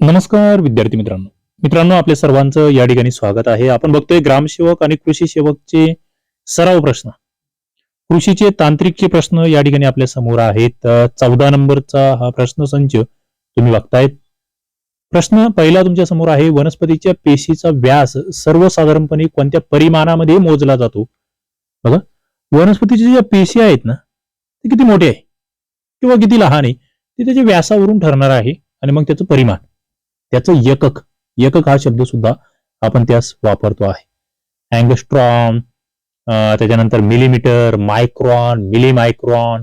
नमस्कार विद्यार्थी मित्रांनो. मित्रांनो आपल्या सर्वांचं या ठिकाणी स्वागत आहे. आपण बघतोय ग्रामसेवक आणि कृषी सेवकचे सराव प्रश्न. कृषीचे तांत्रिकचे प्रश्न या ठिकाणी आपल्यासमोर आहेत. चौदा नंबरचा हा प्रश्न संच तुम्ही बघतायत. प्रश्न पहिला तुमच्यासमोर आहे वनस्पतीच्या पेशीचा व्यास सर्वसाधारणपणे कोणत्या परिमाणामध्ये मोजला जातो? बघा वनस्पतीच्या ज्या पेशी आहेत ना ते किती मोठे आहे? किंवा किती लहान आहे? ते त्याच्या व्यासावरून ठरणार आहे आणि मग त्याचं परिमाण. त्याचं एकक एकक हा शब्द सुद्धा आपण त्यास वापरतो आहे. अँगस्ट्रॉन त्याच्यानंतर मिलीमीटर मायक्रॉन मिली मायक्रॉन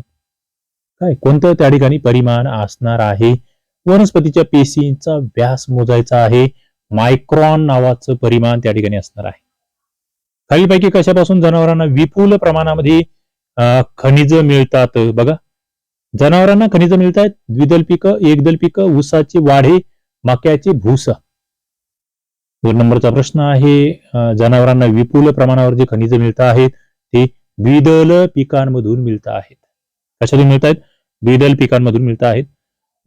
काय कोणतं त्या ठिकाणी परिमाण असणार आहे? वनस्पतीच्या पेशींचा व्यास मोजायचा आहे. मायक्रॉन नावाचं परिमाण त्या ठिकाणी असणार आहे. खालीलपैकी कशापासून जनावरांना विपुल प्रमाणामध्ये खनिज मिळतात बघा. जनावरांना खनिज मिळतात द्विदल पिकं एकदल पिकं ऊसाची वाढे मक्याची भूसा. दोन नंबरचा प्रश्न आहे जनावरांना विपुल प्रमाणावर जे खनिज मिळत आहेत ते द्विदल पिकांमधून मिळत आहेत. कशातून मिळत आहेत द्विदल पिकांमधून मिळत आहेत.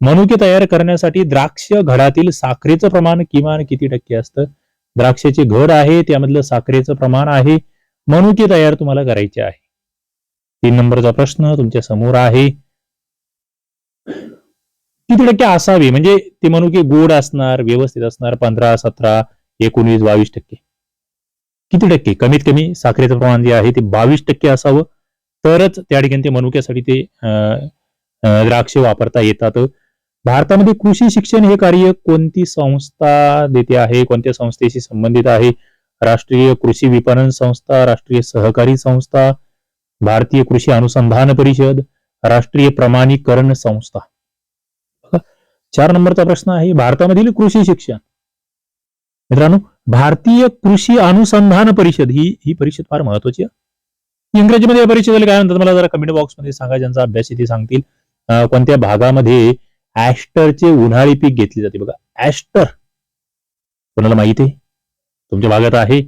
मनुके तयार करण्यासाठी द्राक्ष घडातील साखरेचं प्रमाण किमान किती टक्के असतं? द्राक्षाचे घड आहे त्यामधलं साखरेचं प्रमाण आहे मनुके तयार तुम्हाला करायचे आहे. तीन नंबरचा प्रश्न तुमच्यासमोर आहे. किती टक्के असावे. म्हणजे ते मनुके गोड असणार व्यवस्थित असणार पंधरा सतरा एकोणीस बावीस टक्के. किती टक्के? कमीत कमी साखरेचं प्रमाण जे आहे ते बावीस टक्के असावं. तरच त्या ठिकाणी ते मनुक्यासाठी ते अं, द्राक्ष वापरता येतात. भारतामध्ये कृषी शिक्षण हे कार्य कोणती संस्था देते आहे? कोणत्या संस्थेशी संबंधित आहे? राष्ट्रीय कृषी विपणन संस्था राष्ट्रीय सहकारी संस्था भारतीय कृषी अनुसंधान परिषद राष्ट्रीय प्रमाणीकरण संस्था. चार नंबरचा प्रश्न आहे भारतामधील कृषी शिक्षण. मित्रांनो भारतीय कृषी अनुसंधान परिषद ही ही परिषद फार महत्वाची आहे. इंग्रजीमध्ये या परिषदेला काय म्हणतात मला जरा कमेंट बॉक्समध्ये सांगा ज्यांचा अभ्यास इथे सांगतील. कोणत्या भागामध्ये ऍस्टरचे उन्हाळी पीक घेतले जाते? बघा ऍस्टर कोणाला माहिती आहे? तुमच्या भागात आहे.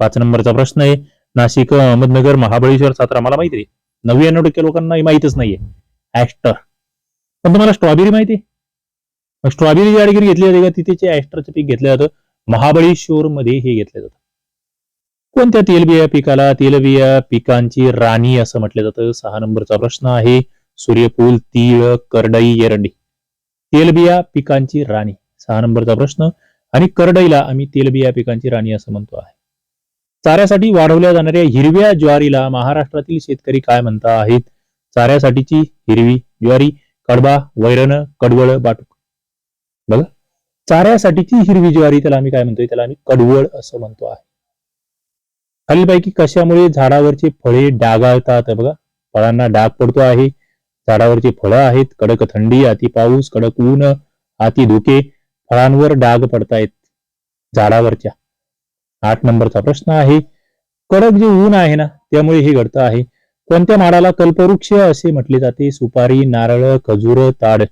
पाच नंबरचा प्रश्न आहे. नाशिक अहमदनगर महाबळेश्वर सातारा मला माहिती आहे. नव्याण्णव टक्के लोकांना माहितच नाहीये. ऍस्टर पण तुम्हाला स्ट्रॉबेरी माहिती आहे? स्ट्रॉबेरी ज्या घेतली जाते का तिथे ऍस्ट्राचं पीक घेतलं जातं महाबळेश्वर मध्ये हे घेतलं जातं. कोणत्या तेलबिया पिकाला तेलबिया पिकांची राणी असं म्हटलं जातं? सहा नंबरचा प्रश्न आहे. सूर्यफूल तीळ करडई एरंडी. तेलबिया पिकांची राणी. सहा नंबरचा प्रश्न. आणि करडईला आम्ही तेलबिया पिकांची राणी असं म्हणतो आहे. चाऱ्यासाठी वाढवल्या जाणाऱ्या हिरव्या ज्वारीला महाराष्ट्रातील शेतकरी काय म्हणता आहेत? चाऱ्यासाठीची हिरवी ज्वारी कडबा वैरण कडवळ बाटूक बघा. चाऱ्यासाठीची हिरवी ज्वारी त्याला आम्ही काय म्हणतोय? त्याला आम्ही कडवळ असं म्हणतो आहे. खालीलपैकी कशामुळे झाडावरचे फळे डागाळतात? बघा. फळांना डाग पडतो आहे. झाडावरची फळं आहेत. कडक थंडी अति पाऊस कडक ऊन अति धुके फळांवर डाग पडतायत झाडावरच्या. आठ नंबरचा प्रश्न आहे. कडक जे ऊन आहे ना त्यामुळे हे घडतं आहे. कोणत्या माडाला कल्पवृक्ष असे म्हटले जाते? सुपारी नारळ खजूर ताड.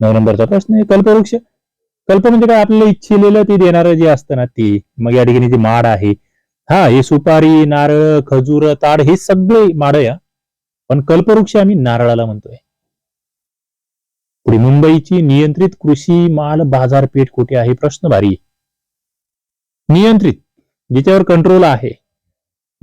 नऊ नंबरचा प्रश्न आहे कल्पवृक्ष. कल्प म्हणजे काय? आपल्याला इच्छिलेलं ते देणारं जे असतं ना ते. मग या ठिकाणी जे माड आहे हा हे सुपारी नारळ खजूर ताड हे सगळे माड या. पण कल्पवृक्ष आम्ही नारळाला म्हणतोय. पुढे मुंबईची नियंत्रित कृषी माल बाजारपेठ कुठे आहे? प्रश्न भारी. नियंत्रित जिच्यावर कंट्रोल आहे.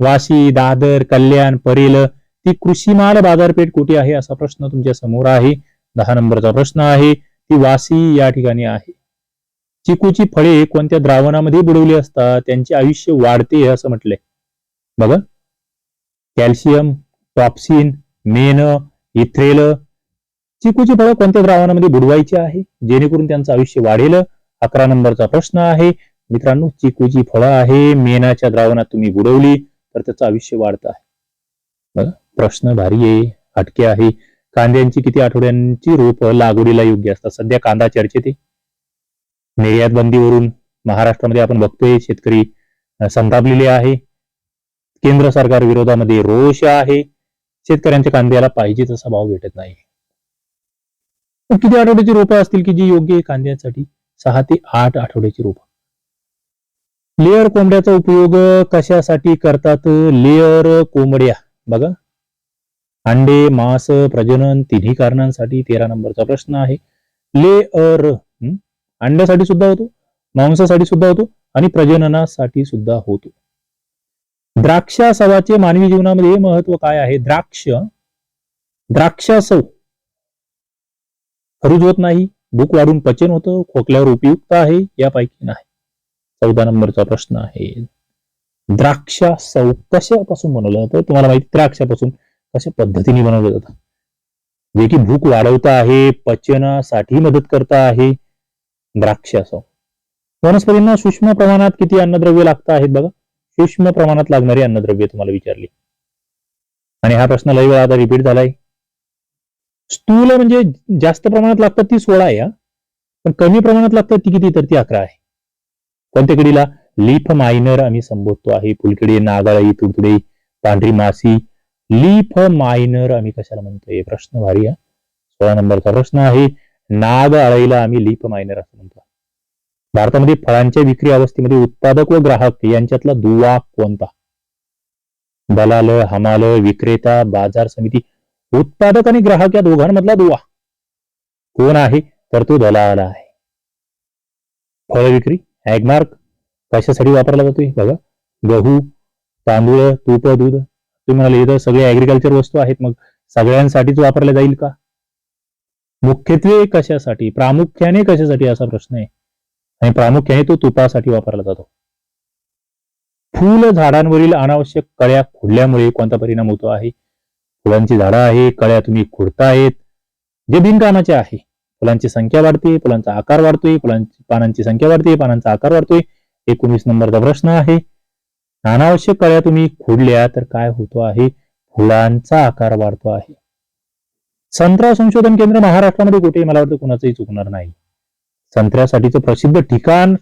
वाशी दादर कल्याण परेल ती कृषी माल बाजारपेठ कुठे आहे? असा प्रश्न तुमच्यासमोर आहे. दहा नंबरचा प्रश्न आहे. ती वासी या ठिकाणी आहे. चिकूची फळे कोणत्या द्रावणामध्ये बुडवली असतात? त्यांचे आयुष्य वाढते असं म्हटलंय. बघा. Calcium Topsin M Ethrel. चिकूची फळं कोणत्या द्रावणामध्ये बुडवायची आहे? जेणेकरून त्यांचं आयुष्य वाढेल. अकरा नंबरचा प्रश्न आहे. मित्रांनो चिकूची फळं आहे. मेनाच्या द्रावणात तुम्ही बुडवली तर त्याचं आयुष्य वाढत आहे. बघा. प्रश्न भारी आहे. हटके आहे. कांद्यांची किती आठवड्यांची रोप लागवडीला योग्य असतात? सध्या कांदा चर्चेत आहे. निर्यात बंदीवरून महाराष्ट्रामध्ये आपण बघतोय शेतकरी संतापलेले आहे. केंद्र सरकार विरोधामध्ये रोष आहे. शेतकऱ्यांच्या कांद्याला पाहिजे तसा भाव भेटत नाही. किती आठवड्याची रोपं असतील की जी योग्य आहे कांद्यासाठी? सहा ते आठ आठवड्याची रोपं. लेअर कोंबड्याचा उपयोग कशासाठी करतात? लेअर कोंबड्या. बघा. अंडे मांस प्रजनन तिन्ही कारणांसाठी तेरा नंबरचा प्रश्न आहे. लेअर अंड्यासाठी सुद्धा होतो मांसासाठी सुद्धा होतो आणि प्रजननासाठी सुद्धा होतो. द्राक्षासवाचे मानवी जीवनामध्ये महत्त्व काय आहे? द्राक्ष द्राक्षासव. खरूज होत नाही भूक वाढून पचन होतं खोकल्यावर उपयुक्त आहे यापैकी नाही. चौदा नंबरचा प्रश्न आहे. द्राक्षासव कशापासून बनवलं जातं? तुम्हाला माहिती द्राक्षापासून कशा पद्धतीने बनवलं जातं जे की भूक वाढवता आहे पचनासाठी मदत करत आहे द्राक्ष असो. वनस्पतींना सूक्ष्म प्रमाणात किती अन्नद्रव्य लागत आहेत बघा. सूक्ष्म प्रमाणात लागणारी अन्नद्रव्य तुम्हाला विचारली. आणि हा प्रश्न लई वेळा आता रिपीट झालाय. स्थूल म्हणजे जास्त प्रमाणात लागतात ती सोळा आहे पण कमी प्रमाणात लागतात ती किती? तर ती अकरा आहे. कोणत्या किडीला? लीफ मायनर आम्ही संबोधतो आहे. फुलकिडी नागाळी तुडतुडे पांढरी मासी लीफ मायनर आम्ही कशाला म्हणतोय? प्रश्न भारी आहे. सोळा नंबरचा प्रश्न आहे नाग अळईला आम्ही लीफ मायनर असं म्हणतो. भारतामध्ये फळांच्या विक्री अवस्थेमध्ये उत्पादक व ग्राहक यांच्यातला दुवा कोणता? दलाल हमाल विक्रेता बाजार समिती उत्पादक आणि ग्राहक या दोघांमधला दुवा. कोण आहे? तर तो दलाल आहे. फळ विक्री ऍगमार्क कशासाठी वापरला जातोय? बघा. गहू तांदूळ तूप दूध. तुम्ही म्हणाले इथं सगळे ऍग्रिकल्चर वस्तू आहेत मग सगळ्यांसाठीच वापरल्या जाईल का? मुख्यत्वे कशासाठी? प्रामुख्याने कशासाठी असा प्रश्न आहे? आणि प्रामुख्याने तो तुपासाठी वापरला जातो. फुल झाडांवरील अनावश्यक कळ्या खुडल्यामुळे कोणता परिणाम होतो आहे? फुलांची झाडं आहे कळ्या तुम्ही खुडतायत जे बिनकामाचे आहे फुलांची संख्या वाढते फुलांचा आकार वाढतोय फुलांची पानांची संख्या वाढते पानांचा आकार वाढतोय. एकोणीस नंबरचा प्रश्न आहे. अनावश्यक कळ्या तुम्ही खोडल्या तर काय होतो आहे? फुलांचा आकार वाढतो आहे. संत्रा संशोधन केंद्र महाराष्ट्रामध्ये कुठे मला वाटतं कुणाचंही चुकणार नाही. संत्र्यासाठीचं प्रसिद्ध ठिकाण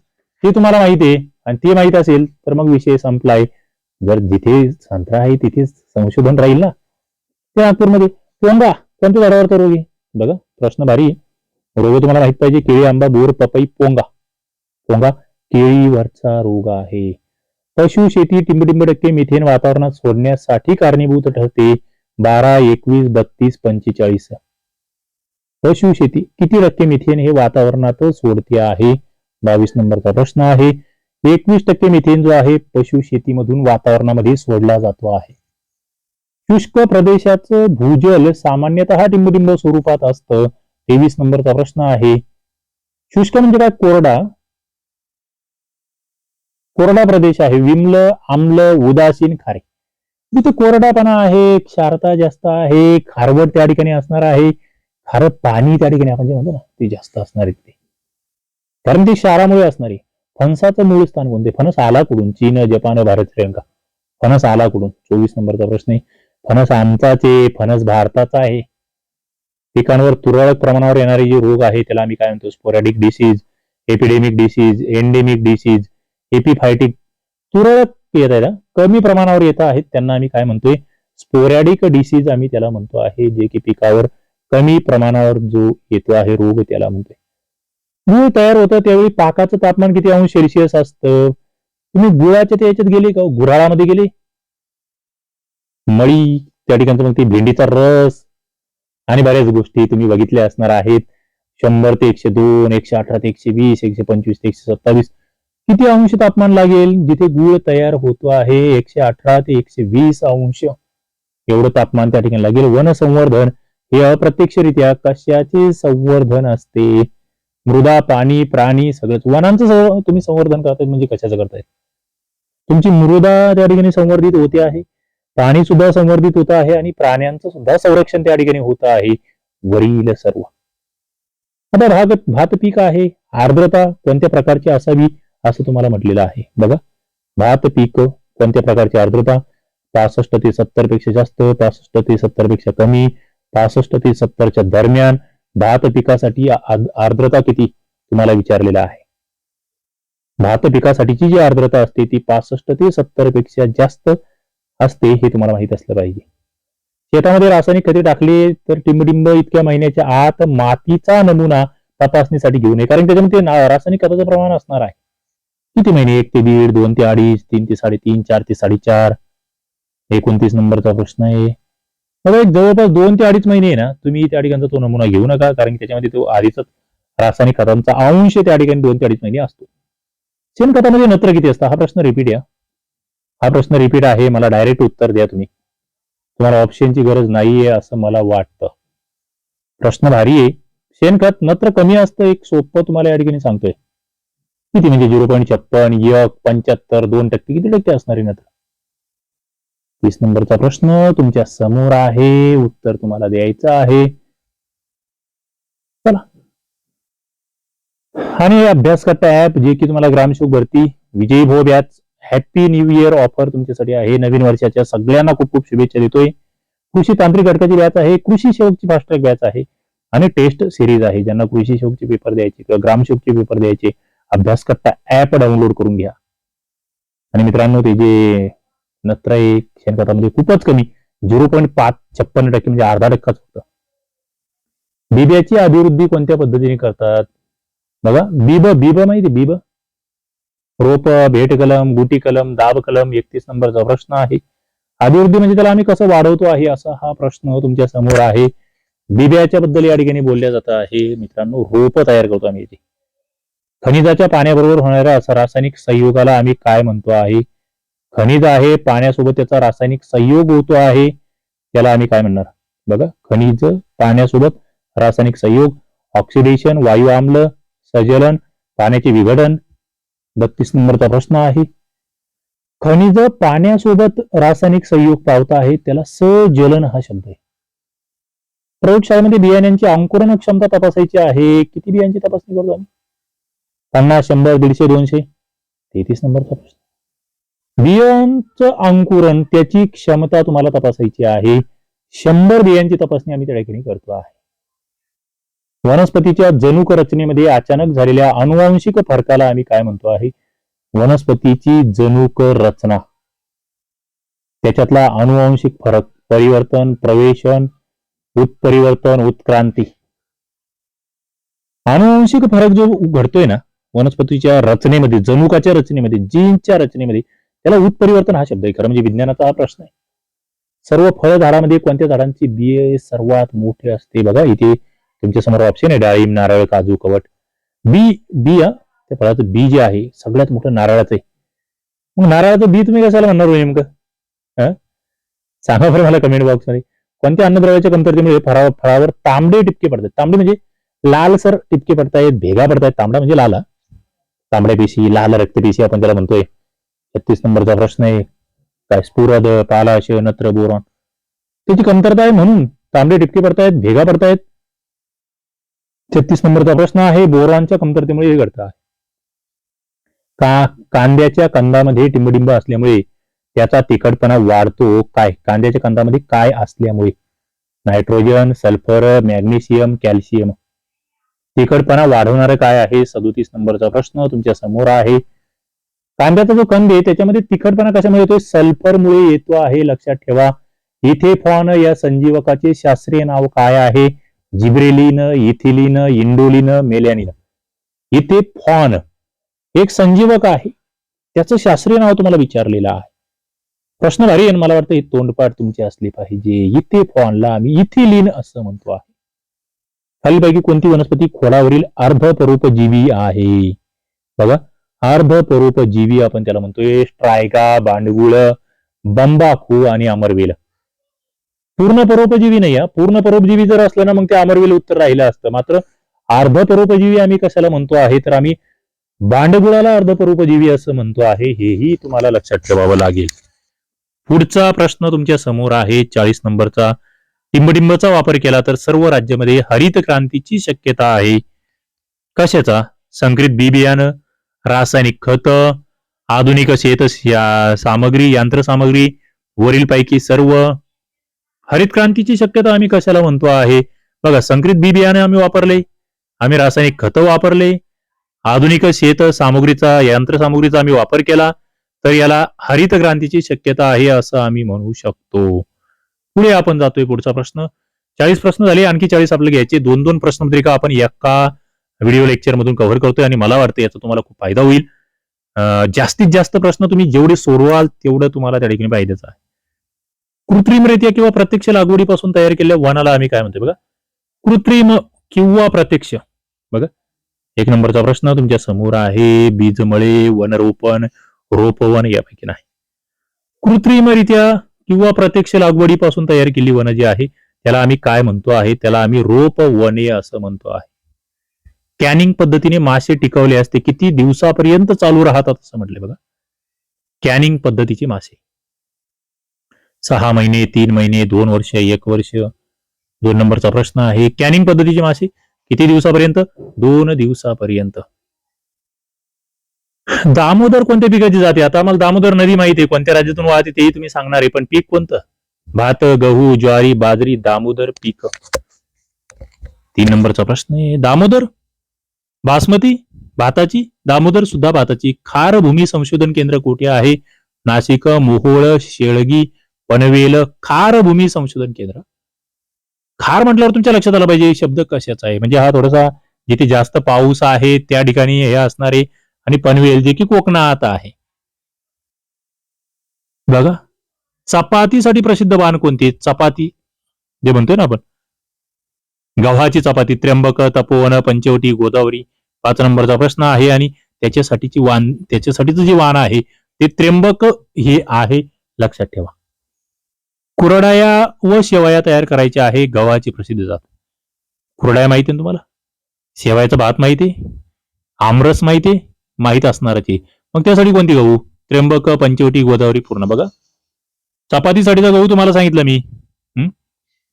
हे तुम्हाला माहिती आहे आणि ते माहीत असेल तर मग विषय संपलाय. जर जिथे संत्रा आहे तिथे संशोधन राहील ना? ते नागपूरमध्ये. पोंगा कोणत्या झाडावर तर रोग आहे? बघा प्रश्न भारी रोग तुम्हाला माहीत पाहिजे केळी आंबा बोर पपई पोंगा. पोंगा केळीवरचा रोग आहे. पशु शेती टिंबटिंब टक्के मिथेन वातावरणात सोडण्यासाठी कारणीभूत ठरते. बारा एकवीस बत्तीस पंचेचाळीस. पशु शेती किती टक्के मिथेन हे वातावरणात सोडते आहे? बावीस नंबरचा प्रश्न आहे. एकवीस टक्के मिथेन जो आहे पशु शेतीमधून वातावरणामध्ये सोडला जातो आहे. शुष्क प्रदेशाचं भूजल सामान्यतः टिंबटिंब स्वरूपात असतं. तेवीस नंबरचा प्रश्न आहे. शुष्क म्हणजे काय? कोरडा. कोरडा प्रदेश आहे. विमल आम्ल उदासीन खारे. जिथे कोरडापणा आहे क्षारता जास्त आहे खारवट त्या ठिकाणी असणार आहे. खारं पाणी त्या ठिकाणी आपण जे म्हणतो ना ते जास्त असणार आहे कारण ते क्षारामुळे असणार आहे. फणसाचं मूळ स्थान कोणते? फणस आला कुठून? चीन जपान भारत श्रीलंका. फणस आला कुठून? चोवीस नंबरचा प्रश्न आहे. फणस आमचाचे फणस भारताचा आहे. पिकांवर तुरळक प्रमाणावर येणारे जे रोग आहे त्याला आम्ही काय म्हणतो? Sporadic disease epidemic disease endemic disease epiphytic तुरळक येत आहे कमी प्रमाणावर येत आहेत. त्यांना आम्ही काय म्हणतोय? स्पोरॅडिक डिसीज आम्ही त्याला म्हणतो आहे जे की पिकावर कमी प्रमाणावर जो येतो आहे रोग त्याला म्हणतोय. गुळ तयार होतं त्यावेळी पाकाचं तापमान किती अंश सेल्सिअस असतं. तुम्ही गुळाच्या त्या याच्यात गेले का? गुराळामध्ये गेले? मळी त्या ठिकाणचं मग ती भेंडीचा रस आणि बऱ्याच गोष्टी तुम्ही बघितल्या असणार आहेत. शंभर ते एकशे दोन एकशे अठरा ते एकशे वीस एकशे पंचवीस ते एकशे सत्तावीस किती अंश तापमान लागेल? जिथे गुळ तयार होतो आहे एकशे अठरा ते एकशे वीस अंश. एवढं तापमान त्या ठिकाणी लागेल. वन संवर्धन हे अप्रत्यक्षरित्या कशाचे संवर्धन असते? मृदा पाणी प्राणी सगळंच. वनांचं तुम्ही संवर्धन करताय म्हणजे कशाचं करताय? तुमची मृदा त्या ठिकाणी संवर्धित होते आहे. पाणी सुद्धा संवर्धित होत आहे आणि प्राण्यांचं सुद्धा संरक्षण त्या ठिकाणी होत आहे. वरील सर्व. आता भाग भात पीक आहे. आर्द्रता कोणत्या प्रकारची असावी? असं तुम्हाला म्हटलेलं आहे. बघा भात पीक कोणत्या प्रकारची आर्द्रता? पासष्ट ते सत्तरपेक्षा जास्त पासष्ट ते सत्तरपेक्षा कमी पासष्ट ते सत्तरच्या दरम्यान भात पिकासाठी आर्द्रता किती? तुम्हाला विचारलेला आहे. भात पिकासाठीची जी आर्द्रता असते ती पासष्ट ते सत्तरपेक्षा जास्त असते हे तुम्हाला माहीत असलं पाहिजे. शेतामध्ये रासायनिक खते टाकले तर टिंबडिंब इतक्या महिन्याच्या आत मातीचा नमुना तपासणीसाठी घेऊ नये कारण त्याच्यामध्ये रासायनिक खताचं प्रमाण असणार आहे. किती महिने? एक ते दीड दोन ते अडीच तीन ते साडेतीन चार ते साडेचार. एकोणतीस नंबरचा प्रश्न आहे. मग एक जवळपास दोन ते अडीच महिने आहे ना तुम्ही त्या ठिकाणचा तो नमुना घेऊ नका कारण की त्याच्यामध्ये तो आधीच रासायनिक खतांचा अंश त्या ठिकाणी दोन ते अडीच महिने असतो. शेणखतामध्ये नत्र किती असतं? हा प्रश्न रिपीट या. हा प्रश्न रिपीट आहे मला डायरेक्ट उत्तर द्या तुम्ही. तुम्हाला ऑप्शनची गरज नाहीये असं मला वाटतं. प्रश्न भारी आहे. शेणखत नत्र कमी असतं एक सोपं तुम्हाला या ठिकाणी सांगतोय. किती म्हणजे झिरो पॉईंट छप्पन एक पंच्याहत्तर दोन टक्के किती टक्के असणार आहे नत्र वीस नंबरचा प्रश्न तुमच्यासमोर आहे. उत्तर तुम्हाला द्यायचं आहे. चला. आणि अभ्यास करता ऍप जे की तुम्हाला ग्रामशोक भरती विजयी भो batch happy new year offer तुमच्यासाठी आहे. नवीन वर्षाच्या सगळ्यांना खूप खूप शुभेच्छा देतोय. कृषी तांत्रिक घटकाची बॅच आहे. कृषी सेवकची फास्ट ट्रॅक बॅच आहे. आणि टेस्ट सिरीज आहे ज्यांना कृषी सेवकचे पेपर द्यायचे किंवा ग्रामसेवकचे पेपर द्यायचे. अभ्यास करता ऍप डाउनलोड करून घ्या. आणि मित्रांनो ते जे नत्र एक शेणखतामध्ये खूपच कमी झिरो पॉईंट पाच छप्पन्न टक्के म्हणजे अर्धा टक्काच होतं बिब्याची अभिवृद्धी कोणत्या पद्धतीने करतात? बघा बीब बीब माहिती बीब. रोप भेट कलम गुटी कलम दाब कलम एकतीस नंबरचा प्रश्न आहे. अभिवृद्धी म्हणजे त्याला आम्ही कसं वाढवतो आहे असा हा प्रश्न तुमच्यासमोर आहे. बिब्याच्या बद्दल या ठिकाणी बोलल्या जात आहे. मित्रांनो रोप तयार करतो आम्ही याची खनिजाच्या पाण्याबरोबर होणाऱ्या असा रासायनिक संयोगाला आम्ही काय म्हणतो आहे? खनिज आहे पाण्यासोबत त्याचा रासायनिक संयोग होतो आहे त्याला आम्ही काय म्हणणार? बघा खनिज पाण्यासोबत रासायनिक संयोग ऑक्सिडेशन वायू आम्ल सजलन पाण्याचे विघटन बत्तीस नंबरचा प्रश्न आहे. खनिज पाण्यासोबत रासायनिक संयोग पावत आहे त्याला सजलन हा शब्द आहे. प्रयोगशाळेमध्ये बियाण्यांची अंकुरण क्षमता तपासायची आहे. किती बियांची तपासणी करतो आम्ही? पन्नास शंभर दीडशे दोनशे तेहतीस नंबरचा प्रश्न बियांचं अंकुरण त्याची क्षमता तुम्हाला तपासायची आहे. शंभर बियांची तपासणी आम्ही त्या ठिकाणी करतो आहे. वनस्पतीच्या जनुक रचनेमध्ये अचानक झालेल्या अनुवांशिक फरकाला आम्ही काय म्हणतो आहे? वनस्पतीची जनुक रचना. त्याच्यातला अनुवांशिक फरक परिवर्तन प्रवेशन उत्परिवर्तन उत्क्रांती. अनुवांशिक फरक जो घडतोय ना वनस्पतीच्या रचनेमध्ये जनुकाच्या रचनेमध्ये जीनच्या रचनेमध्ये त्याला उत्परिवर्तन हा शब्द आहे. खरं म्हणजे विज्ञानाचा हा प्रश्न आहे. सर्व फळझाडामध्ये कोणत्या झाडांची बिये सर्वात मोठे असते? बघा इथे तुमच्यासमोर ऑप्शन आहे. डाळिंब नारळ काजू कवट. बी बी त्या फळाचं बी जे आहे सगळ्यात मोठं नारळाचं आहे. मग नारळाचं बी तुम्ही कशाला म्हणणार हो नेमकं? सांगा बरं मला कमेंट बॉक्समध्ये कोणत्या अन्नद्रव्याच्या कमतरतेमुळे फळावर फळावर तांबडे टिपके पडतात? तांबडे म्हणजे लालसर टिपके पडतायत भेगा पडतायत. तांबडा म्हणजे लाला तांबड्या पेशी लाल रक्तपेशी आपण त्याला म्हणतोय. छत्तीस नंबरचा प्रश्न आहे. काय स्फुरद पालाश नत्र बोरॉन. त्याची कमतरता आहे म्हणून तांबडे टिपके पडतायत भेगा पडतायत. छत्तीस नंबरचा प्रश्न आहे बोरॉनच्या कमतरतेमुळे हे घडतं आहे. का कांद्याच्या कंदामध्ये टिंबडिंब असल्यामुळे त्याचा तिखटपणा वाढतो? काय? कांद्याच्या कंदामध्ये काय असल्यामुळे? Nitrogen sulphur magnesium calcium. तिखटपणा वाढवणारं काय आहे? सदोतीस नंबरचा प्रश्न तुमच्यासमोर आहे. कांद्याचा जो कंद आहे त्याच्यामध्ये तिखटपणा कशामुळे येतोय? सल्फरमुळे येतो आहे लक्षात ठेवा. इथेफॉन या संजीवकाचे शास्त्रीय नाव काय आहे? Gibberellin ethylene indoline melanin. Ethephon एक संजीवक आहे. त्याचं शास्त्रीय नाव तुम्हाला विचारलेलं आहे. प्रश्न भारी आहे मला वाटतं तोंडपाठ तुमची असली पाहिजे. इथेफॉनला आम्ही इथिलिन असं म्हणतो आहे. खालीलपैकी कोणती वनस्पती खोडावरील अर्धपरोपजीवी आहे? बघा अर्धपरोपजीवी आपण त्याला म्हणतोय. स्ट्रायका बांडगुळ बंबाखू आणि अमरवेल. पूर्ण परोपजीवी नाही हा. पूर्ण परोपजीवी जर असलं ना मग ते अमरवेल उत्तर राहिलं असतं. मात्र अर्धपरोपजीवी आम्ही कशाला म्हणतो आहे? तर आम्ही बांडगुळाला अर्धपरोपजीवी असं म्हणतो आहे. हेही तुम्हाला लक्षात ठेवावं लागेल. पुढचा प्रश्न तुमच्यासमोर आहे. चाळीस नंबरचा. टिंबडिंबचा वापर केला तर सर्व राज्यामध्ये हरित क्रांतीची शक्यता आहे. कशाचा? संकरित बी बियाणं रासायनिक खत आधुनिक शेत या- सामग्री यंत्रसामग्री वरीलपैकी सर्व. हरित क्रांतीची शक्यता आम्ही कशाला म्हणतो आहे? बघा संकरित बी बियाणे आम्ही वापरले आम्ही रासायनिक खतं वापरले आधुनिक शेत सामग्रीचा यंत्रसामुग्रीचा आम्ही वापर केला तर याला हरित क्रांतीची शक्यता आहे असं आम्ही म्हणू शकतो. पुढे आपण जातोय पुढचा प्रश्न. चाळीस प्रश्न झाले आणखी चाळीस आपले घ्यायचे. दोन दोन प्रश्नपत्रिका आपण एका व्हिडिओ लेक्चर मधून कव्हर करतोय आणि मला वाटतं याचा तुम्हाला खूप फायदा होईल. जास्तीत जास्त प्रश्न तुम्ही जेवढे सोडवाल तेवढं तुम्हाला त्या ठिकाणी फायद्याचं आहे. कृत्रिमरित्या किंवा प्रत्यक्ष लागवडीपासून तयार केलेल्या वनाला आम्ही काय म्हणतो बघा? कृत्रिम किंवा प्रत्यक्ष. बघा. एक नंबरचा प्रश्न तुमच्यासमोर आहे बीजमळे वनरोपण रोपवन यापैकी नाही. कृत्रिमरित्या किंवा प्रत्यक्ष लागवडीपासून तयार केलेली वन जी आहे त्याला आम्ही काय म्हणतो आहे त्याला आम्ही रोप वने असं म्हणतो आहे. कॅनिंग पद्धतीने मासे टिकवले असते किती दिवसापर्यंत चालू राहतात असं म्हटले बघा. कॅनिंग पद्धतीचे मासे. सहा महिने तीन महिने दोन वर्ष एक वर्ष दोन नंबरचा प्रश्न आहे. कॅनिंग पद्धतीचे मासे किती दिवसापर्यंत? दोन दिवसापर्यंत. दामोदर कोणत्या पिकाची जाते? आता आम्हाला दामोदर नदी माहिती आहे. कोणत्या राज्यातून वाहते तेही तुम्ही सांगणार आहे. पण पीक कोणतं? भात गहू ज्वारी बाजरी दामोदर पीक. तीन नंबरचा प्रश्न आहे. दामोदर? बासमती? भाताची? दामोदर सुद्धा भाताची. खार भूमी संशोधन केंद्र कुठे आहे? नाशिक मोहोळ शेळगी पनवेल. खार भूमी संशोधन केंद्र. खार म्हटल्यावर तुमच्या लक्षात आलं पाहिजे. शब्द कशाचा आहे? म्हणजे हा थोडासा जिथे जास्त पाऊस आहे त्या ठिकाणी हे असणारे आणि पनवेल जे की कोकणात आहे. बघा चपातीसाठी प्रसिद्ध वाण कोणती? चपाती. जे म्हणतोय ना आपण. गव्हाची चपाती त्र्यंबक तपोवन पंचवटी गोदावरी पाच नंबरचा प्रश्न आहे आणि त्याच्यासाठीची वाण त्याच्यासाठीचं जे वाण आहे ते त्र्यंबक हे आहे. लक्षात ठेवा. कुरडाया व शेवया तयार करायच्या आहे. गव्हाची प्रसिद्ध जात. कुरडाया माहिती ना तुम्हाला? शेवयाचा भात माहिती आहे? आमरस माहिती आहे? माहीत असणारच मग त्यासाठी कोणती गहू? त्र्यंबक पंचवटी गोदावरी पूर्ण बघा. चपातीसाठीचा गहू तुम्हाला सांगितलं मी.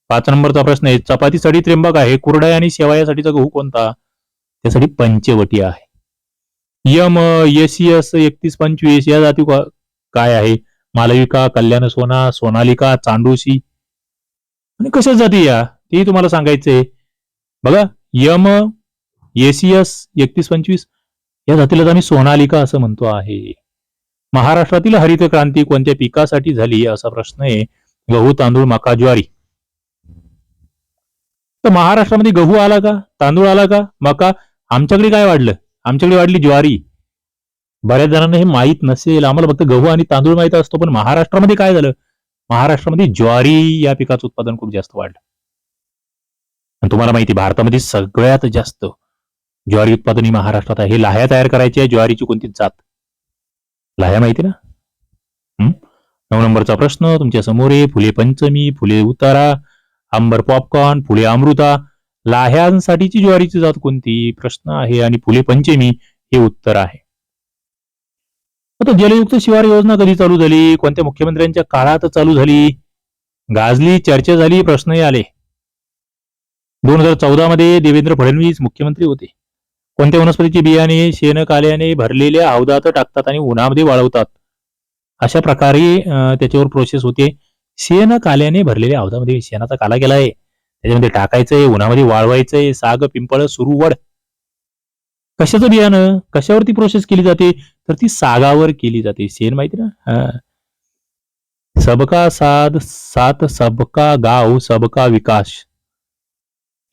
पाच नंबरचा प्रश्न आहे. चपातीसाठी त्र्यंबक आहे. कुरडाया आणि शेवायासाठीचा गहू कोणता? त्यासाठी पंचवटी आहे. यम एस एस एकतीस पंचवीस या जाती काय आहे? मालविका कल्याण सोना सोनालिका चांडोशी. आणि कशा जाती या? तेही तुम्हाला सांगायचंय. बघा यम एसीएस एकतीस पंचवीस या जातीला आम्ही सोनालिका असं म्हणतो आहे. महाराष्ट्रातील हरित क्रांती कोणत्या पिकासाठी झाली असा प्रश्न आहे. गहू तांदूळ मका ज्वारी. तर महाराष्ट्रामध्ये गहू आला का? तांदूळ आला का? मका? आमच्याकडे काय वाढलं? आमच्याकडे वाढली ज्वारी. बऱ्याच जणांना हे माहीत नसेल. आम्हाला फक्त गहू आणि तांदूळ माहीत असतो पण महाराष्ट्रामध्ये काय झालं? महाराष्ट्रामध्ये ज्वारी या पिकाचं उत्पादन खूप जास्त वाढलं. आणि तुम्हाला माहिती आहे, भारतामध्ये सगळ्यात जास्त ज्वारी उत्पादन ही महाराष्ट्रात आहे. हे लाह्या तयार करायची आहे ज्वारीची कोणतीच जात? लाह्या माहिती ना? नऊ नंबरचा प्रश्न तुमच्यासमोर आहे फुले पंचमी फुले उतारा आंबर पॉपकॉर्न फुले अमृता. लाह्यांसाठीची ज्वारीची जात कोणती? प्रश्न आहे आणि फुले पंचमी हे उत्तर आहे. आता जलयुक्त शिवार योजना कधी चालू झाली? कोणत्या मुख्यमंत्र्यांच्या काळात चालू झाली? गाजली चर्चा झाली प्रश्नही आले. दोन हजार चौदा मध्ये देवेंद्र फडणवीस मुख्यमंत्री होते. कोणत्या वनस्पतीची बियाणे शेण काल्याने भरलेल्या हौदात टाकतात आणि उन्हामध्ये वाळवतात? अशा प्रकारे त्याच्यावर प्रोसेस होते. शेण काल्याने भरलेल्या हौदामध्ये शेणाचा काला गेलाय त्याच्यामध्ये टाकायचंय उन्हामध्ये वाळवायचंय साग पिंपळ सुरू वड कशाचं बियाणं? कशावरती प्रोसेस केली जाते? तर ती सागावर केली जाते. शेण माहिती ना? सबका साध सात सबका गाव सबका विकास.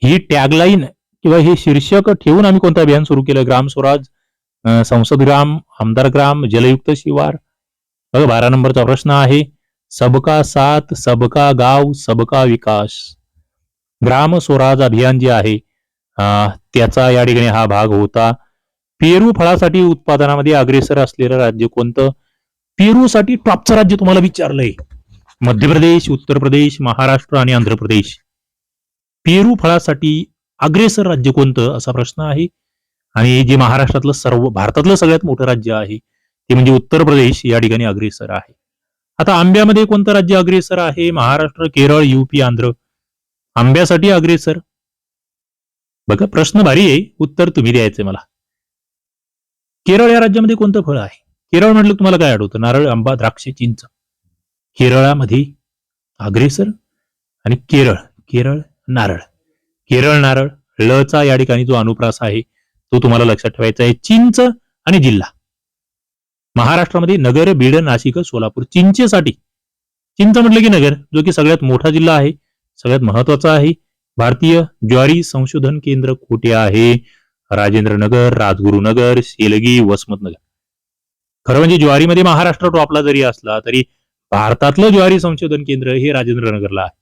ही टॅगलाईन किंवा हे शीर्षक ठेवून आम्ही कोणतं अभियान सुरू केलं? ग्राम स्वराज संसद ग्राम आमदार ग्राम जलयुक्त शिवार. बघा बारा नंबरचा प्रश्न आहे. सबका साथ सबका गाव सबका विकास. ग्राम स्वराज अभियान जे आहे त्याचा या ठिकाणी हा भाग होता. पेरू फळासाठी उत्पादनामध्ये अग्रेसर असलेलं राज्य कोणतं? पेरूसाठी टॉपचं राज्य तुम्हाला विचारलंय. मध्य प्रदेश उत्तर प्रदेश महाराष्ट्र आणि आंध्र प्रदेश. पेरू फळासाठी अग्रेसर राज्य कोणतं असा प्रश्न आहे. आणि जे महाराष्ट्रातलं सर्व भारतातलं सगळ्यात मोठं राज्य आहे ते म्हणजे उत्तर प्रदेश या ठिकाणी अग्रेसर आहे. आता आंब्यामध्ये कोणतं राज्य अग्रेसर आहे? महाराष्ट्र केरळ युपी आंध्र. आंब्यासाठी अग्रेसर? बघा प्रश्न भारी आहे. उत्तर तुम्ही द्यायचंय मला. केरळ या राज्यामध्ये कोणतं फळ आहे? केरळ म्हटलं तुम्हाला काय आठवतं? नारळ आंबा द्राक्ष चिंच. केरळामध्ये अग्रेसर आणि केरळ केरळ नारळ. केरळ नारळ लचा या ठिकाणी जो अनुप्रास आहे तो तुम्हाला लक्षात ठेवायचा आहे. चिंच आणि जिल्हा. महाराष्ट्रामध्ये नगर बीड नाशिक सोलापूर चिंचेसाठी. चिंच म्हटलं की नगर जो की सगळ्यात मोठा जिल्हा आहे सगळ्यात महत्त्वाचा आहे. भारतीय ज्वारी संशोधन केंद्र कुठे आहे? राजेंद्र नगर राजगुरुनगर शेलगी वसमतनगर. खरं म्हणजे ज्वारीमध्ये महाराष्ट्र टॉपला जरी असला तरी भारतातलं ज्वारी संशोधन केंद्र हे राजेंद्र नगरला आहे.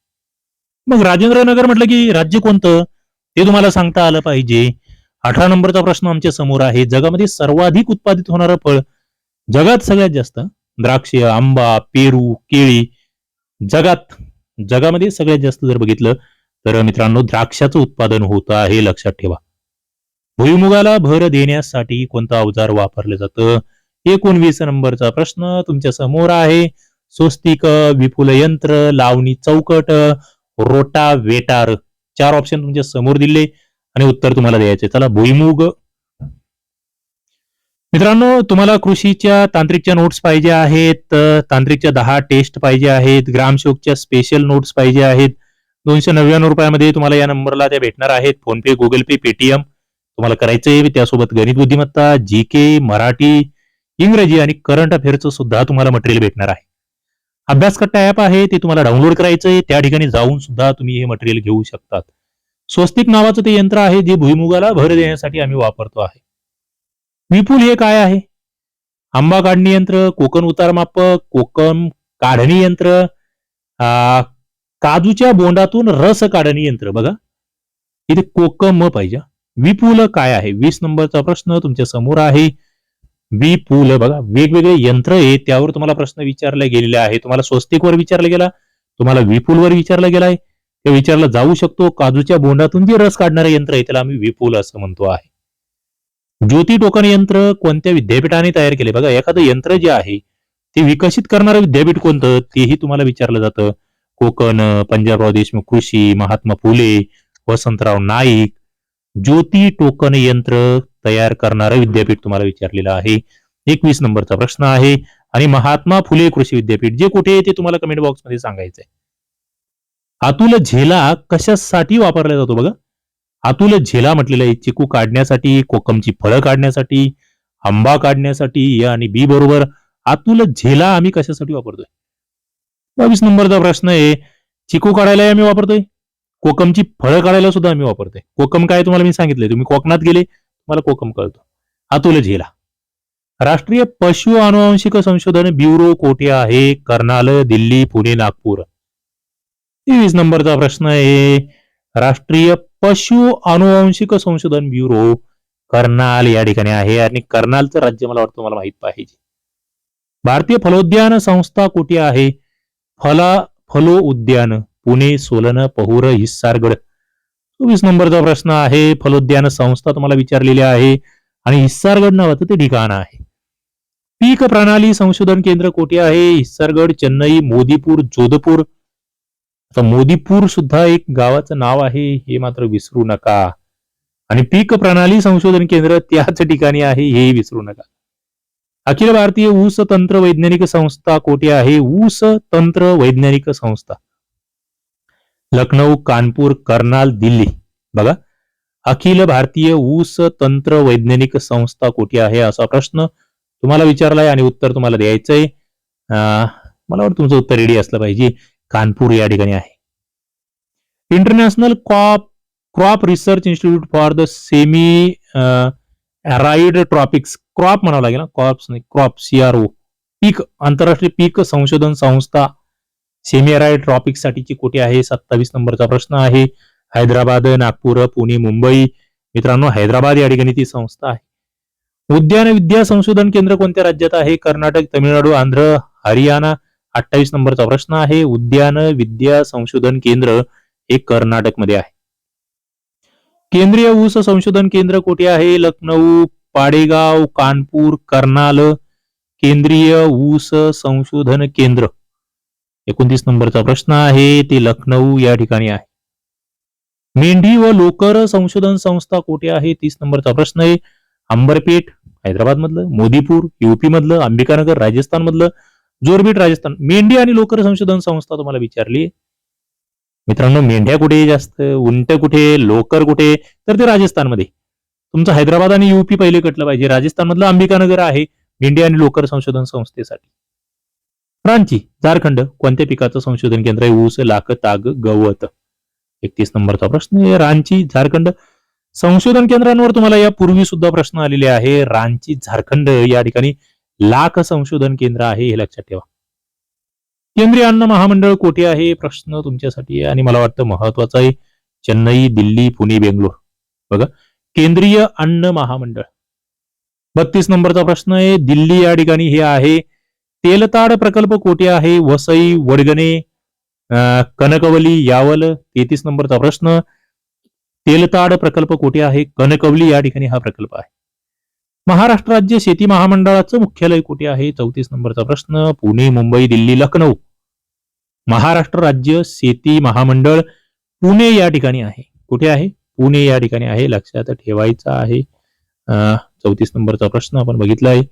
मग राजेंद्र नगर म्हटलं की राज्य कोणतं? ते तुम्हाला सांगता आलं पाहिजे. अठरा नंबरचा प्रश्न आमच्यासमोर आहे. जगामध्ये सर्वाधिक उत्पादित होणारं फळ जगात सगळ्यात जास्त. द्राक्ष आंबा पेरू केळी जगात जगामध्ये सगळ्यात जास्त जर बघितलं तर मित्रांनो द्राक्षाचं उत्पादन होत आहे. लक्षात ठेवा. भुईमुगाला भर देण्यासाठी कोणतं अवजार वापरलं जातं? एकोणवीस नंबरचा प्रश्न तुमच्यासमोर आहे. स्वस्तिक विपुल यंत्र लावणी चौकट रोटावेटार. चार ऑप्शन तुमच्यासमोर दिले आणि उत्तर तुम्हाला द्यायचे. चला भुईमुग. मित्रांनो तुम्हाला कृषीच्या तांत्रिकच्या नोट्स पाहिजे आहेत तांत्रिकच्या दहा टेस्ट पाहिजे आहेत ग्रामशोकच्या स्पेशल नोट्स पाहिजे आहेत. दोनशे नव्याण्णव रुपयामध्ये तुम्हाला या नंबरला त्या भेटणार आहेत. PhonePe Google pay Paytm तुम्हाला करायचंय त्यासोबत गणित बुद्धिमत्ता जी के मराठी इंग्रजी आणि करंट अफेअरचं सुद्धा तुम्हाला मटेरियल भेटणार आहे. अभ्यासकट्टा ऍप आहे ते तुम्हाला डाउनलोड करायचंय त्या ठिकाणी जाऊन सुद्धा तुम्ही हे मटेरियल घेऊ शकतात. स्वस्तिक नावाचं ते यंत्र आहे जे भुईमुगाला भर देण्यासाठी आम्ही वापरतो आहे. विपुल हे काय आहे? आंबा काढणी यंत्र कोकण उतार मापक कोकम काढणी यंत्र काजूच्या बोंडातून रस काढणी यंत्र. बघा. इथे कोकम पाहिजे. विपुल काय आहे? वीस नंबरचा प्रश्न तुमच्यासमोर आहे. विपुल बघा वेगवेगळे यंत्र आहे त्यावर तुम्हाला प्रश्न विचारले गेलेले आहे. तुम्हाला स्वस्तिकवर विचारला गेला तुम्हाला विपुलवर विचारला गेलाय. ते विचारला जाऊ शकतो. काजूच्या बोंडातून जे रस काढणारे यंत्र आहे त्याला आम्ही विपुल असं म्हणतो आहे. ज्योती टोकन यंत्र कोणत्या विद्यापीठाने तयार केले? बघा एखादं यंत्र जे आहे ते विकसित करणारं विद्यापीठ कोणतं? तेही तुम्हाला विचारलं जातं. कोकण पंजाबराव देशमुख कृषी महात्मा फुले वसंतराव नाईक ज्योती टोकन यंत्र तयार करणारं विद्यापीठ तुम्हाला विचारलेलं आहे. एकवीस नंबरचा प्रश्न आहे. आणि महात्मा फुले कृषी विद्यापीठ जे कुठे आहे ते तुम्हाला कमेंट बॉक्समध्ये सांगायचंय. अतुल झेला कशासाठी वापरला जातो बघा? अतुल झेला म्हटलेला आहे चिकू काढण्यासाठी कोकमची फळं काढण्यासाठी आंबा काढण्यासाठी या आणि बी बरोबर. अतुल झेला आम्ही कशासाठी वापरतोय? बावीस नंबरचा प्रश्न आहे. चिकू काढायला आम्ही वापरतोय? कोकमची फळं काढायला सुद्धा आम्ही वापरतोय. कोकम काय तुम्हाला मी सांगितलंय? तुम्ही कोकणात गेले तुम्हाला कोकम कळतो. अतुल झेला. राष्ट्रीय पशु अनुवांशिक संशोधन ब्युरो कोठे आहे? कर्नाल दिल्ली पुणे नागपूर. तेवीस नंबरचा प्रश्न आहे. राष्ट्रीय पशु अनुवांशिक संशोधन ब्युरो कर्नाल या ठिकाणी आहे आणि कर्नालचं राज्य मला वाटतं मला माहीत पाहिजे. भारतीय फलोद्यान संस्था कुठे आहे? फला फलो उद्यान पुणे सोलन पहुर हिस्सारगड. चोवीस नंबरचा प्रश्न आहे फलोद्यान संस्था तुम्हाला विचारलेली आहे आणि हिस्सारगड नावाचं ते ठिकाण आहे. पीक प्रणाली संशोधन केंद्र कोठे आहे? हिस्सारगड चेन्नई मोदीपूर जोधपूर. आता मोदीपूर सुद्धा एक गावाचं नाव आहे हे मात्र विसरू नका. आणि पीक प्रणाली संशोधन केंद्र त्याच ठिकाणी आहे हेही विसरू नका. अखिल भारतीय ऊस तंत्र वैज्ञानिक संस्था कोठे आहे? ऊस तंत्र वैज्ञानिक संस्था. लखनौ कानपूर कर्नाल दिल्ली. बघा अखिल भारतीय ऊस तंत्र वैज्ञानिक संस्था कुठे आहे असा प्रश्न तुम्हाला विचारलाय आणि उत्तर तुम्हाला द्यायचंय. मला वाटतं तुमचं उत्तर रेडी असलं पाहिजे. कानपूर या ठिकाणी आहे. International crop crop research institute for the semi arid tropics crop म्हणावं लागेल ना? क्रॉप्स नाही क्रॉप सीआरओ पीक आंतरराष्ट्रीय पीक संशोधन संस्था सेमिराय ट्रॉपिकसाठीची कुठे आहे? सत्तावीस नंबरचा प्रश्न आहे. हैदराबाद नागपूर पुणे मुंबई. मित्रांनो हैदराबाद या ठिकाणी ती संस्था आहे. उद्यान विद्या संशोधन केंद्र कोणत्या राज्यात आहे? कर्नाटक तमिळनाडू आंध्र हरियाणा. अठ्ठावीस नंबरचा प्रश्न आहे. उद्यान विद्या संशोधन केंद्र हे कर्नाटकमध्ये आहे. केंद्रीय ऊस संशोधन केंद्र कुठे आहे? लखनौ पाडेगाव कानपूर कर्नाल. केंद्रीय ऊस संशोधन केंद्र. एकोणतीस नंबरचा प्रश्न आहे ते लखनौ या ठिकाणी आहे. मेंढी व लोकर संशोधन संस्था कुठे आहे? तीस नंबरचा प्रश्न आहे. अंबरपेठ हैदराबाद मधलं मोदीपूर युपी मधलं अंबिकानगर राजस्थान मधलं जोरबीट राजस्थान. मेंढी आणि लोकर संशोधन संस्था तुम्हाला विचारली मित्रांनो मेंढ्या कुठे जास्त उंट कुठे लोकर कुठे? तर ते राजस्थानमध्ये. तुमचं हैदराबाद आणि युपी पहिले कटलं पाहिजे. राजस्थान मधलं अंबिकानगर आहे. मेंढी आणि लोकर संशोधन संस्थेसाठी. रांची झारखंड कोणत्या पिकाचं संशोधन केंद्र आहे? ऊस लाख ताग गवत. एकतीस नंबरचा प्रश्न आहे. रांची झारखंड संशोधन केंद्रांवर तुम्हाला या पूर्वी सुद्धा प्रश्न आलेले आहे. रांची झारखंड या ठिकाणी लाख संशोधन केंद्र आहे हे लक्षात ठेवा. केंद्रीय अन्न महामंडळ कोठे आहे? प्रश्न तुमच्यासाठी आहे आणि मला वाटतं महत्त्वाचा आहे. चेन्नई दिल्ली पुणे बेंगलोर. बघा केंद्रीय अन्न महामंडळ. बत्तीस नंबरचा प्रश्न आहे. दिल्ली या ठिकाणी हे आहे. तेलताड प्रकल्प कोठे आहे? वसई वडगणे कनकवली यावल तेहतीस नंबरचा प्रश्न. तेलताड प्रकल्प कोठे आहे? कनकवली या ठिकाणी हा प्रकल्प आहे. महाराष्ट्र राज्य शेती महामंडळाचं मुख्यालय कुठे आहे? चौतीस नंबरचा प्रश्न. पुणे मुंबई दिल्ली लखनौ महाराष्ट्र राज्य शेती महामंडळ पुणे या ठिकाणी आहे. कुठे आहे? पुणे या ठिकाणी आहे. लक्षात ठेवायचं आहे. चौतीस नंबरचा प्रश्न आपण बघितला आहे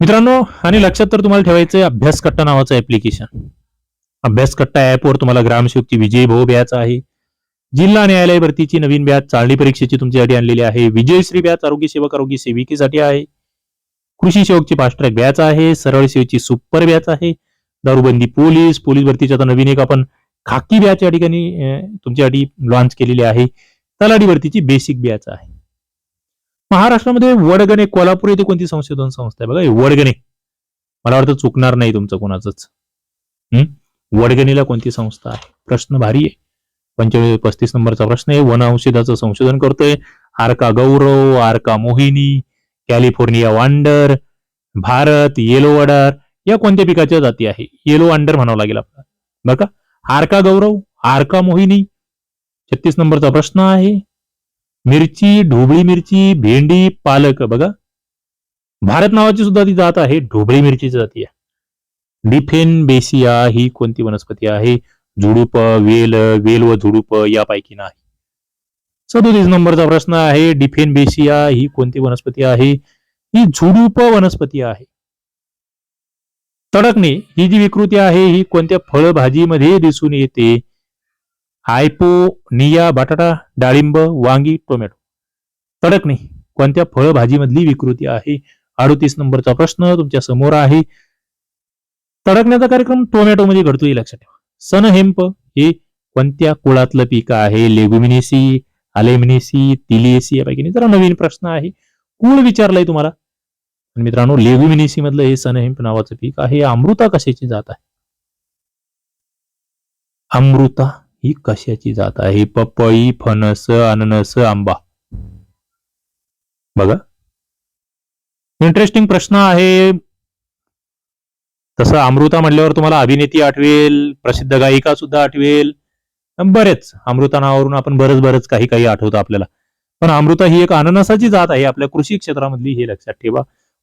मित्रांनो आणि लक्षात तर तुम्हाला ठेवायचं आहे अभ्यास कट्टा नावाचं ऍप्लिकेशन अभ्यास कट्टा ऍपवर तुम्हाला ग्रामसेवकची विजय भाऊ बॅच आहे. जिल्हा न्यायालय भरतीची नवीन बॅच चालणी परीक्षेची तुमच्यासाठी आणलेली आहे. विजयश्री बॅच आरोग्य सेवक आरोग्य सेविकेसाठी आहे. कृषी सेवकची फास्ट्रॅक बॅच आहे. सरळ सेवेची सुपर बॅच आहे. दारूबंदी पोलीस पोलीस भरतीची आता नवीन एक आपण खाकी बॅच या ठिकाणी तुमच्यासाठी लॉन्च केलेली आहे. तलाठी भरतीची बेसिक बॅच आहे. महाराष्ट्रामध्ये वडगणे कोल्हापूर येथे कोणती संशोधन संस्था आहे? बघा वडगणे. मला वाटतं चुकणार नाही तुमचं कोणाचंच. हम्म वडगणीला कोणती संस्था आहे? प्रश्न भारी आहे. पंचवीस पस्तीस नंबरचा प्रश्न आहे. वन औषधाचं संशोधन करतोय. Arka Gaurav Arka Mohini California wonder Bharat yellow wonder या कोणत्या पिकाच्या जाती आहे? येलो वांडर म्हणावं लागेल आपल्याला. बरं का? आरका गौरव आरका मोहिनी छत्तीस नंबरचा प्रश्न आहे. मिरची ढोबळी मिरची भेंडी पालक. बघा. भारत नावाची सुद्धा ती जात आहे. ढोबळी मिरचीची जाती आहे. डिफेन बेसिया ही कोणती वनस्पती आहे? झुडूप वेल वेल व झुडूप यापैकी नाही. सदोतीस नंबरचा प्रश्न आहे. डिफेन बेसिया ही कोणती वनस्पती आहे? ही झुडूप वनस्पती आहे. तडकणे ही जी विकृती आहे ही कोणत्या फळभाजीमध्ये दिसून येते? आयपो निया बटाटा डाळिंब वांगी टोमॅटो. तडकणे कोणत्या फळभाजीमधली विकृती आहे? अडतीस नंबरचा प्रश्न तुमच्यासमोर आहे. तडकण्याचा कार्यक्रम टोमॅटो मध्ये घडतो हे लक्षात ठेवा. सनहेम्प हे कोणत्या कुळातलं पीक आहे? लेगुमिनेसी अलेमिनेसी तिलिएसी यापैकी नाही. जरा नवीन प्रश्न आहे. कुळ विचारलाय तुम्हाला. मित्रांनो लेगुमिनेसी मधलं हे सनहेम्प नावाचं पीक आहे. अमृता कशाची जात आहे? अमृता. ही कशाची जात आहे? पपई फणस अननस आंबा. बघा. इंटरेस्टिंग प्रश्न आहे. तसं अमृता म्हणल्यावर तुम्हाला अभिनेती आठवेल प्रसिद्ध गायिका सुद्धा आठवेल. बरेच. अमृता नावावरून आपण बरंच बरंच काही काही आठवतं आपल्याला. पण अमृता ही एक अननसाची जात आहे. आपल्या कृषी क्षेत्रामधली हे लक्षात ठेवा.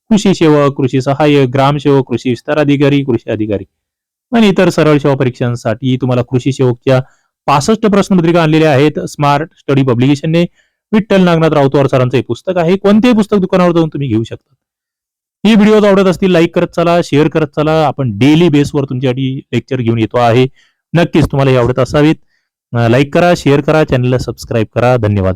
कृषी सेवक कृषी सहाय्यक ग्रामसेवक कृषी विस्तार अधिकारी कृषी अधिकारी. आणि इतर सरळ सेवा परीक्षांसाठी तुम्हाला कृषी सेवकच्या पासष्ट प्रश्नपत्रिका आणलेल्या आहेत. स्मार्ट स्टडी पब्लिकेशनने विठ्ठल नागनाथ राऊतवार सरांचं हे पुस्तक आहे. कोणतेही पुस्तक दुकानावर जाऊन तुम्ही घेऊ शकता. ही व्हिडिओज आवडत असतील लाईक करत चला शेअर करत चला. आपण डेली बेसवर तुमच्यासाठी लेक्चर घेऊन येतो आहे. नक्कीच तुम्हाला हे आवडत असावीत. लाईक करा शेअर करा चॅनलला सबस्क्राईब करा. धन्यवाद.